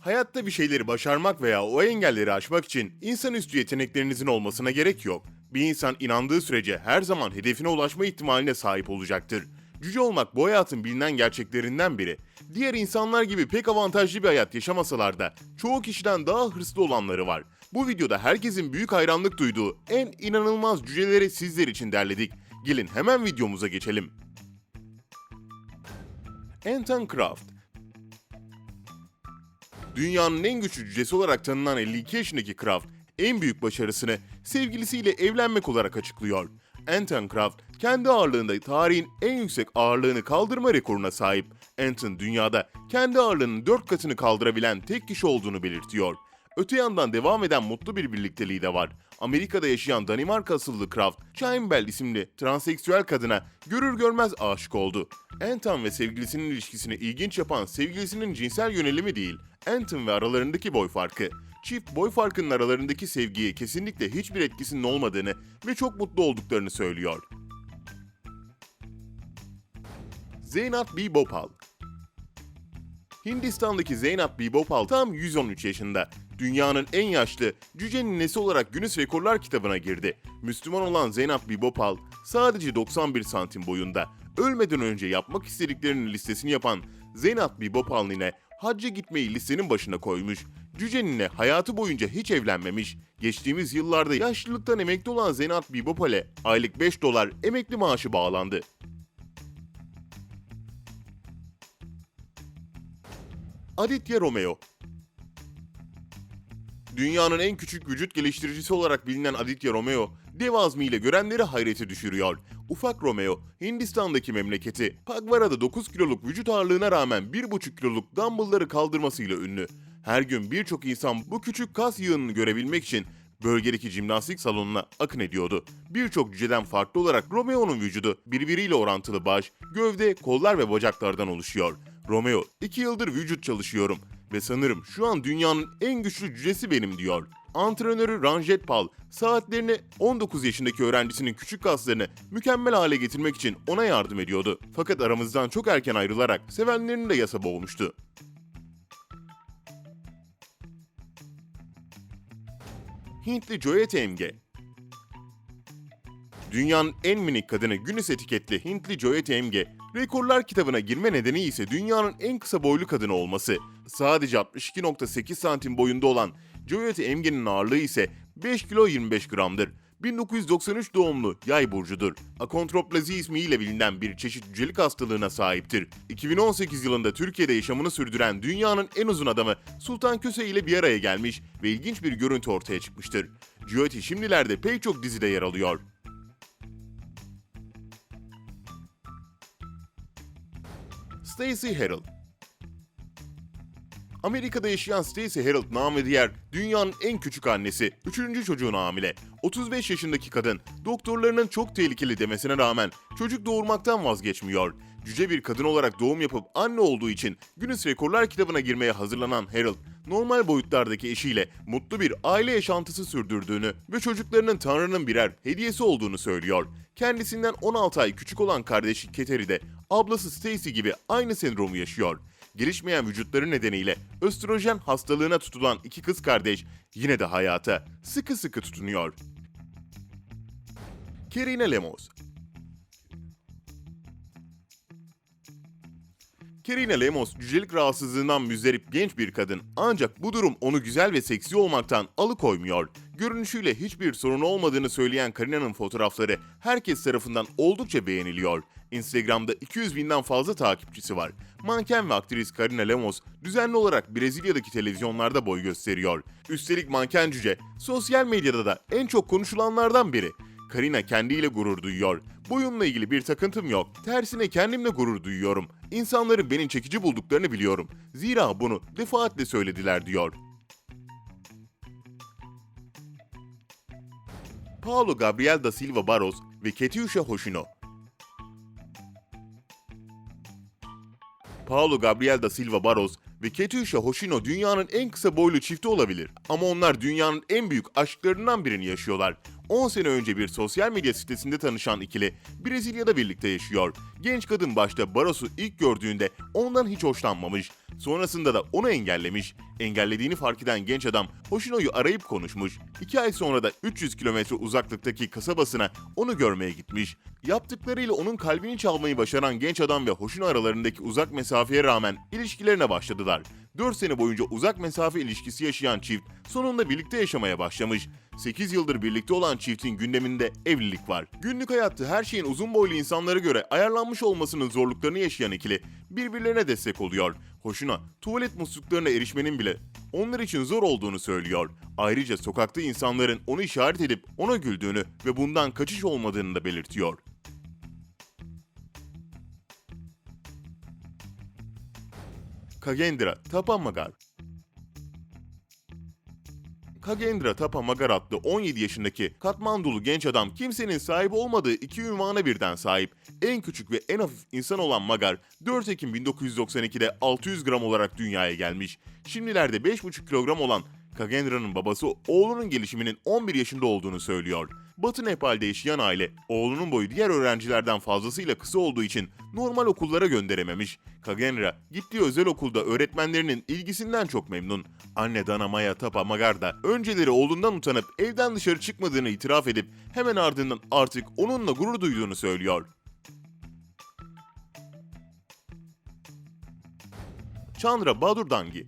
Hayatta bir şeyleri başarmak veya o engelleri aşmak için insanüstü yeteneklerinizin olmasına gerek yok. Bir insan inandığı sürece her zaman hedefine ulaşma ihtimaline sahip olacaktır. Cüce olmak bu hayatın bilinen gerçeklerinden biri. Diğer insanlar gibi pek avantajlı bir hayat yaşamasalar da çoğu kişiden daha hırslı olanları var. Bu videoda herkesin büyük hayranlık duyduğu en inanılmaz cüceleri sizler için derledik. Gelin hemen videomuza geçelim. Anton Kraft Dünyanın en güçlü cücesi olarak tanınan 52 yaşındaki Kraft, en büyük başarısını sevgilisiyle evlenmek olarak açıklıyor. Anton Kraft, kendi ağırlığında tarihin en yüksek ağırlığını kaldırma rekoruna sahip. Anton dünyada kendi ağırlığının 4 katını kaldırabilen tek kişi olduğunu belirtiyor. Öte yandan devam eden mutlu bir birlikteliği de var. Amerika'da yaşayan Danimarka asıllı Kraft, Chainbell isimli transseksüel kadına görür görmez aşık oldu. Anton ve sevgilisinin ilişkisini ilginç yapan sevgilisinin cinsel yönelimi değil, Anton ve aralarındaki boy farkı. Çift boy farkının aralarındaki sevgiye kesinlikle hiçbir etkisinin olmadığını ve çok mutlu olduklarını söylüyor. Zeynep B. Bopal Hindistan'daki Zeynep B. Bopal tam 113 yaşında. Dünyanın en yaşlı cücenin nesi olarak Guinness Rekorlar kitabına girdi. Müslüman olan Zeynep B. Bopal sadece 91 santim boyunda. Ölmeden önce yapmak istediklerinin listesini yapan Zeynep B. Bopal nine hacca gitmeyi listenin başına koymuş. Cüce nine hayatı boyunca hiç evlenmemiş. Geçtiğimiz yıllarda yaşlılıktan emekli olan Zeynep B. Bopal'e aylık 5 dolar emekli maaşı bağlandı. Aditya Romeo Dünyanın en küçük vücut geliştiricisi olarak bilinen Aditya Romeo, dev azmiyle görenleri hayrete düşürüyor. Ufak Romeo, Hindistan'daki memleketi, Pagvara'da 9 kiloluk vücut ağırlığına rağmen 1,5 kiloluk dumbbellları kaldırmasıyla ünlü. Her gün birçok insan bu küçük kas yığınını görebilmek için bölgedeki jimnastik salonuna akın ediyordu. Birçok cüceden farklı olarak Romeo'nun vücudu birbiriyle orantılı baş, gövde, kollar ve bacaklardan oluşuyor. Romeo, iki yıldır vücut çalışıyorum ve sanırım şu an dünyanın en güçlü cücesi benim diyor. Antrenörü Ranjet Pal saatlerini 19 yaşındaki öğrencisinin küçük kaslarını mükemmel hale getirmek için ona yardım ediyordu. Fakat aramızdan çok erken ayrılarak sevenlerini de yasa boğmuştu. Hintli Joyet Emge Dünyanın en minik kadını Guinness etiketli Hintli Joyet Emge, rekorlar kitabına girme nedeni ise dünyanın en kısa boylu kadını olması. Sadece 62.8 santim boyunda olan Joyet Emge'nin ağırlığı ise 5 kilo 25 gramdır. 1993 doğumlu yay burcudur. Akontroplazi ismiyle bilinen bir çeşit cücelik hastalığına sahiptir. 2018 yılında Türkiye'de yaşamını sürdüren dünyanın en uzun adamı Sultan Köse ile bir araya gelmiş ve ilginç bir görüntü ortaya çıkmıştır. Jyoti şimdilerde pek çok dizide yer alıyor. Stacey Harrell Amerika'da yaşayan Stacey Harrell namı diğer dünyanın en küçük annesi, üçüncü çocuğuna hamile. 35 yaşındaki kadın doktorlarının çok tehlikeli demesine rağmen çocuk doğurmaktan vazgeçmiyor. Cüce bir kadın olarak doğum yapıp anne olduğu için Guinness Rekorlar kitabına girmeye hazırlanan Harrell, normal boyutlardaki eşiyle mutlu bir aile yaşantısı sürdürdüğünü ve çocuklarının Tanrı'nın birer hediyesi olduğunu söylüyor. Kendisinden 16 ay küçük olan kardeşi Keteri de ablası Stacy gibi aynı sendromu yaşıyor. Gelişmeyen vücutları nedeniyle östrojen hastalığına tutulan iki kız kardeş yine de hayata sıkı sıkı tutunuyor. Kerina Lemos Kerina Lemos cücelik rahatsızlığından müzdarip genç bir kadın ancak bu durum onu güzel ve seksi olmaktan alıkoymuyor. Görünüşüyle hiçbir sorun olmadığını söyleyen Karina'nın fotoğrafları herkes tarafından oldukça beğeniliyor. Instagram'da 200 binden fazla takipçisi var. Manken ve aktris Karina Lemos düzenli olarak Brezilya'daki televizyonlarda boy gösteriyor. Üstelik manken cüce sosyal medyada da en çok konuşulanlardan biri. Karina kendiyle gurur duyuyor. Boyumla ilgili bir takıntım yok. Tersine kendimle gurur duyuyorum. İnsanların beni çekici bulduklarını biliyorum. Zira bunu defaatle söylediler diyor. Paulo Gabriel da Silva Barros ve Ketiusha Hoshino Paulo Gabriel da Silva Barros ve Ketiusha Hoshino dünyanın en kısa boylu çifti olabilir. Ama onlar dünyanın en büyük aşklarından birini yaşıyorlar. 10 sene önce bir sosyal medya sitesinde tanışan ikili Brezilya'da birlikte yaşıyor. Genç kadın başta Baros'u ilk gördüğünde ondan hiç hoşlanmamış. Sonrasında da onu engellemiş. Engellediğini fark eden genç adam Hoshino'yu arayıp konuşmuş. İki ay sonra da 300 kilometre uzaklıktaki kasabasına onu görmeye gitmiş. Yaptıklarıyla onun kalbini çalmayı başaran genç adam ve Hoshino aralarındaki uzak mesafeye rağmen ilişkilerine başladılar. 4 sene boyunca uzak mesafe ilişkisi yaşayan çift sonunda birlikte yaşamaya başlamış. 8 yıldır birlikte olan çiftin gündeminde evlilik var. Günlük hayatta her şeyin uzun boylu insanlara göre ayarlanmış olmasının zorluklarını yaşayan ikili birbirlerine destek oluyor. Hoşuna tuvalet musluklarına erişmenin bile onlar için zor olduğunu söylüyor. Ayrıca sokakta insanların onu işaret edip ona güldüğünü ve bundan kaçış olmadığını da belirtiyor. Kagendra Tapamagar Kagendra Tapamagar adlı 17 yaşındaki Katmandulu genç adam kimsenin sahip olmadığı iki ünvana birden sahip. En küçük ve en hafif insan olan Magar 4 Ekim 1992'de 600 gram olarak dünyaya gelmiş. Şimdilerde 5,5 kilogram olan Kagendra'nın babası oğlunun gelişiminin 11 yaşında olduğunu söylüyor. Batı Nepal'de yaşayan aile, oğlunun boyu diğer öğrencilerden fazlasıyla kısa olduğu için normal okullara gönderememiş. Kagenra, gittiği özel okulda öğretmenlerinin ilgisinden çok memnun. Anne Dana Maya Tapa Magar da önceleri oğlundan utanıp evden dışarı çıkmadığını itiraf edip hemen ardından artık onunla gurur duyduğunu söylüyor. Chandra Badurdangi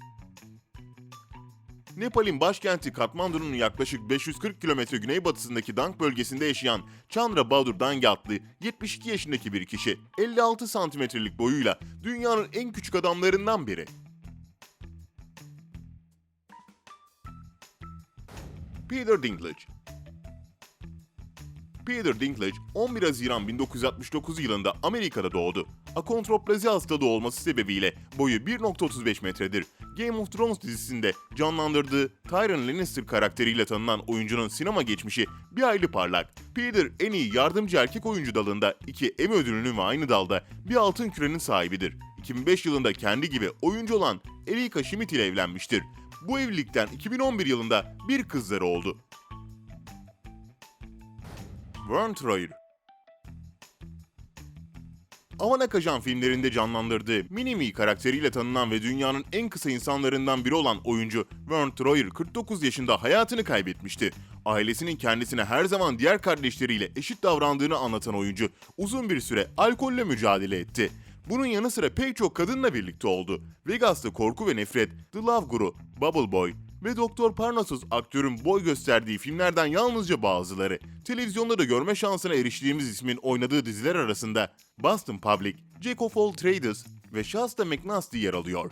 Nepal'in başkenti Katmandu'nun yaklaşık 540 kilometre güneybatısındaki Dang bölgesinde yaşayan Chandra Bahadur Dangi adlı 72 yaşındaki bir kişi 56 santimetrelik boyuyla dünyanın en küçük adamlarından biri. Peter Dinklage Peter Dinklage 11 Haziran 1969 yılında Amerika'da doğdu. Akontroplazi hastalığı olması sebebiyle boyu 1.35 metredir. Game of Thrones dizisinde canlandırdığı Tyrion Lannister karakteriyle tanınan oyuncunun sinema geçmişi bir hayli parlak. Peter en iyi yardımcı erkek oyuncu dalında iki Emmy ödülünün ve aynı dalda bir altın kürenin sahibidir. 2005 yılında kendi gibi oyuncu olan Erika Schmidt ile evlenmiştir. Bu evlilikten 2011 yılında bir kızları oldu. Vern Troyer Avanak Ajan filmlerinde canlandırdığı Minimi karakteriyle tanınan ve dünyanın en kısa insanlarından biri olan oyuncu Vern Troyer 49 yaşında hayatını kaybetmişti. Ailesinin kendisine her zaman diğer kardeşleriyle eşit davrandığını anlatan oyuncu uzun bir süre alkolle mücadele etti. Bunun yanı sıra pek çok kadınla birlikte oldu. Vegas'ta Korku ve Nefret, The Love Guru, Bubble Boy ve Doktor Parnassus aktörün boy gösterdiği filmlerden yalnızca bazıları. Televizyonda da görme şansına eriştiğimiz ismin oynadığı diziler arasında Boston Public, Jack of All Trades ve Shasta McNasty yer alıyor.